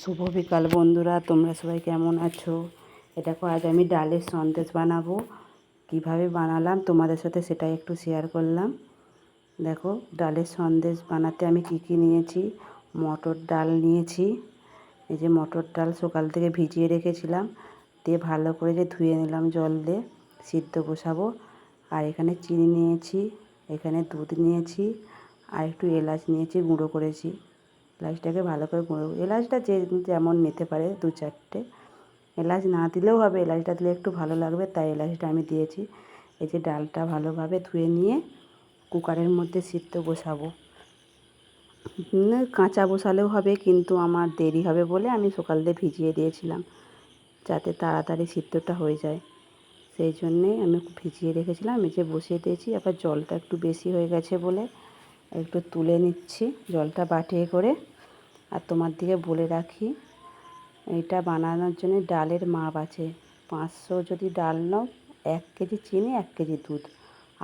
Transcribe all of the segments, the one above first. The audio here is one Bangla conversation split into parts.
শুভ বিকাল বন্ধুরা, তোমরা সবাই কেমন আছো? এ দেখো, আজ আমি ডালের সন্দেশ বানাবো। কীভাবে বানালাম, তোমাদের সাথে সেটাই একটু শেয়ার করলাম। দেখো, ডালের সন্দেশ বানাতে আমি কি কি নিয়েছি? মটর ডাল নিয়েছি। এই যে মটর ডাল সকাল থেকে ভিজিয়ে রেখেছিলাম, দিয়ে ভালো করে যে ধুয়ে নিলাম জল দিয়ে, সিদ্ধ বসাবো। আর এখানে চিনি নিয়েছি, এখানে দুধ নিয়েছি, আর একটু এলাচ নিয়েছি, গুঁড়ো করেছি। এলাচটাকে ভালো করে গুঁড়ো এলাচটা যে যেমন নিতে পারে দু চারটে। এলাচ না দিলেও হবে, এলাচটা দিলে একটু ভালো লাগবে, তাই এলাচটা আমি দিয়েছি। এই যে ডালটা ভালোভাবে ধুয়ে নিয়ে কুকারের মধ্যে সিদ্ধ বসাবো। কাঁচা বসালেও হবে, কিন্তু আমার দেরি হবে বলে আমি সকাল দিয়ে ভিজিয়ে দিয়েছিলাম, যাতে তাড়াতাড়ি সিদ্ধটা হয়ে যায়। সেই জন্যে আমি ভিজিয়ে রেখেছিলাম, এই যে বসিয়ে দিয়েছি। আবার জলটা একটু বেশি হয়ে গেছে বলে একটু তুলে নিচ্ছি, জলটা বাটিয়ে করে। আর তোমার দিকে বলে রাখি, এটা বানানোর জন্য ডালের মাপ আছে। পাঁচশো যদি ডাল নাও, এক কেজি চিনি, এক কেজি দুধ।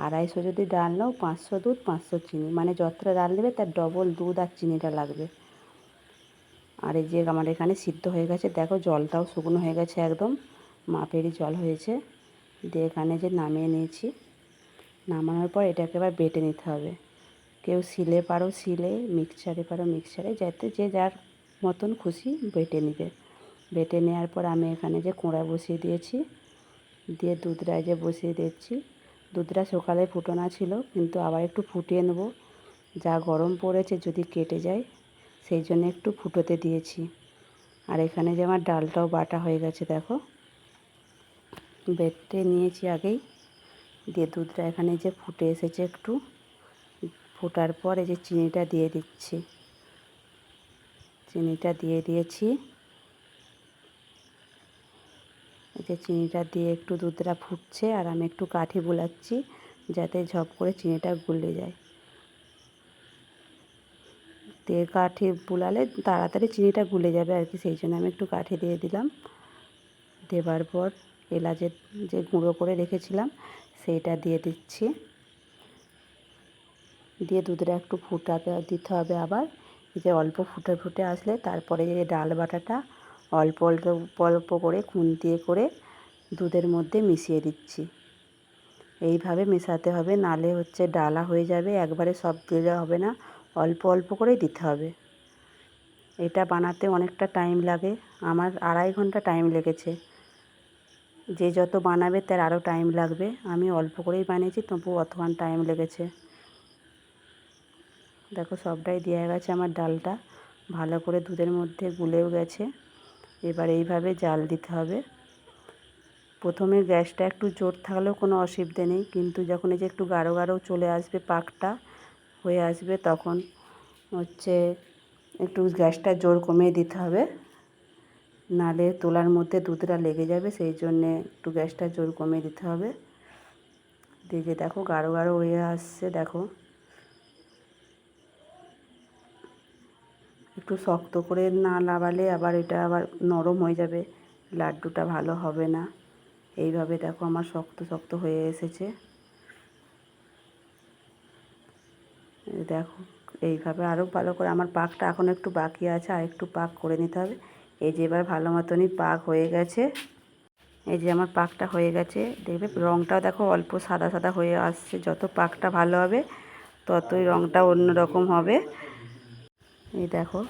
আড়াইশো যদি ডাল নাও, পাঁচশো দুধ, পাঁচশো চিনি। মানে যতটা ডাল নেবে তার ডবল দুধ আর চিনিটা লাগবে। আর এই যে আমার এখানে সিদ্ধ হয়ে গেছে, দেখো জলটাও শুকনো হয়ে গেছে একদম। মাপেরই জল হয়েছে। দিয়ে এখানে যে নামিয়ে নিয়েছি, নামানোর পর এটাকে এবার বেটে নিতে হবে। কেউ শিলে পারো, শিলে মিক্সচারে পারো মিক্সচারে যাতে যে যার মতন খুশি বেটে নেবে। বেটে নেওয়ার পর আমি এখানে যে কোঁড়া বসিয়ে দিয়েছি, দিয়ে দুধটা যে বসিয়ে দিচ্ছি। দুধটা সকালে ফুটনা ছিল, কিন্তু আবার একটু ফুটিয়ে নেব। যা গরম পড়েছে যদি কেটে যায়, সেই জন্য একটু ফুটোতে দিয়েছি। আর এখানে যে আমার ডালটাও বাটা হয়ে গেছে, দেখো। বেটে নিয়েছি আগেই। দিয়ে দুধটা এখানে যে ফুটে এসেছে একটু। ফোটার পর এই যে চিনিটা দিয়ে দিচ্ছি। চিনিটা দিয়ে দিয়েছি। এই যে চিনিটা দিয়ে একটু দুধটা ফুটছে আর আমি একটু কাঠি বোলাচ্ছি যাতে ঝপ করে চিনিটা গুলে যায়। দিয়ে কাঠি বুলালে তাড়াতাড়ি চিনিটা গুলে যাবে আর কি, সেই জন্য আমি একটু কাঠি দিয়ে দিলাম। দেবার পর এলাচের যে গুঁড়ো করে রেখেছিলাম, সেইটা দিয়ে দিচ্ছি। দিয়ে দুধটা একটু ফুটাতে, দিতে হবে আবার। যে অল্প ফুটে ফুটে আসলে তারপরে যে ডাল বাটাটা অল্প অল্প অল্প করে খুন্তিয়ে করে দুধের মধ্যে মিশিয়ে দিচ্ছি। এইভাবে মেশাতে হবে, নালে হচ্ছে ডালা হয়ে যাবে, একবারে সব দিলে হবে না, অল্প অল্প করেই দিতে হবে। এটা বানাতে অনেকটা টাইম লাগে, আমার আড়াই ঘণ্টা টাইম লেগেছে। যে যত বানাবে তার আরও টাইম লাগবে, আমি অল্প করেই বানিয়েছি তবু অতক্ষণ টাইম লেগেছে। দেখো সবটাই দেওয়া গেছে আমার ডালটা। ভালো করে দুধের মধ্যে গুলেও গেছে। এবার এইভাবে জাল দিতে হবে। প্রথমে গ্যাসটা একটু জোর থাকলেও কোনো অসুবিধে নেই, কিন্তু যখন এই যে একটু গাঢ় গাঢ় চলে আসবে পাকটা, হয়ে আসবে তখন হচ্ছে একটু গ্যাসটা জোর কমিয়ে দিতে হবে। নালে তোলার মধ্যে দুধটা লেগে যাবে, সেই জন্যে একটু গ্যাসটা জোর কমিয়ে দিতে হবে। দিয়ে দেখো গাঢ় গাঢ় হয়ে আসছে, দেখো। একটু শক্ত করে না লাগালে আবার এটা আবার নরম হয়ে যাবে। লাড্ডুটা ভালো হবে না। এইভাবে দেখো আমার শক্ত শক্ত হয়ে এসেছে। দেখো, এইভাবে আরও ভালো করে আমার পাকটা এখন একটু বাকি আছে, আর একটু পাক করে নিতে হবে। এই যে এবার ভালো মতনই পাক হয়ে গেছে। এই যে আমার পাকটা হয়ে গেছে। দেখবে রঙটাও দেখো অল্প সাদা সাদা হয়ে আসছে। যত পাকটা ভালো হবে, ততই রঙটা অন্যরকম হবে। এই দেখো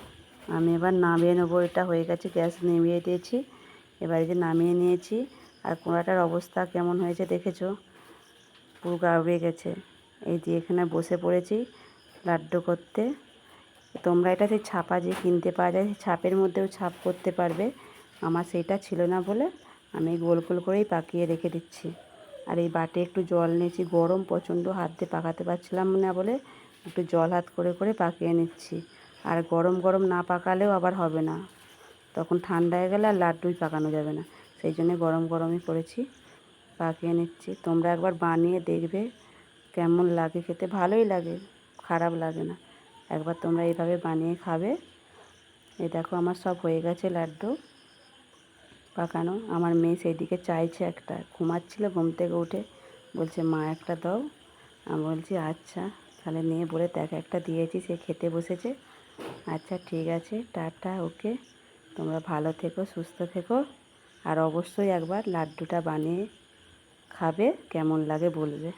আমি এবার নামিয়ে নেব, এটা হয়ে গেছে, গ্যাস নেমিয়ে দিয়েছি। এবার যে নামিয়ে নিয়েছি, আর কোঁড়াটার অবস্থা কেমন হয়েছে দেখেছ? পুরো গাড়িয়ে গেছে। এই যে এখানে বসে পড়েছি লাড্ডু করতে। তোমরা এটা সেই ছাপা যে কিনতে পাওয়া যায়, ছাপের মধ্যেও ছাপ করতে পারবে। আমার সেইটা ছিল না বলে আমি গোল গোল করেই পাকিয়ে রেখে দিচ্ছি। আর এই বাটে একটু জল নিয়েছি, গরম প্রচণ্ড হাত দিয়ে পাকাতে পারছিলাম না বলে একটু জল হাত করে করে পাকিয়ে নিচ্ছি। আর গরম গরম না পাকালেও আবার হবে না। তখন ঠান্ডা হয়ে গেলে আর লাড্ডুই পাকানো যাবে না। সেই জন্যে গরম গরমই করেছি, পাকিয়ে নিচ্ছি। তোমরা একবার বানিয়ে দেখবে কেমন লাগে খেতে। ভালোই লাগে, খারাপ লাগে না। একবার তোমরা এইভাবে বানিয়ে খাবে। এই দেখো আমার সব হয়ে গেছে লাড্ডু পাকানো। আমার মেয়ে সেইদিকে চাইছে একটা। ঘুমাচ্ছিল ঘুম থেকে উঠে। বলছে, মা, একটা দাও। আমি বলছি আচ্ছা। তাহলে নিয়ে বলে, দেখ, একটা দিয়েছি, সে খেতে বসেছে। আচ্ছা ঠিক আছে। Tata, okay. তোমরা ভালো থেকো, সুস্থ থেকো। আর অবশ্যই একবার লাড্ডুটা বানিয়ে খাবে, কেমন লাগে বলবে।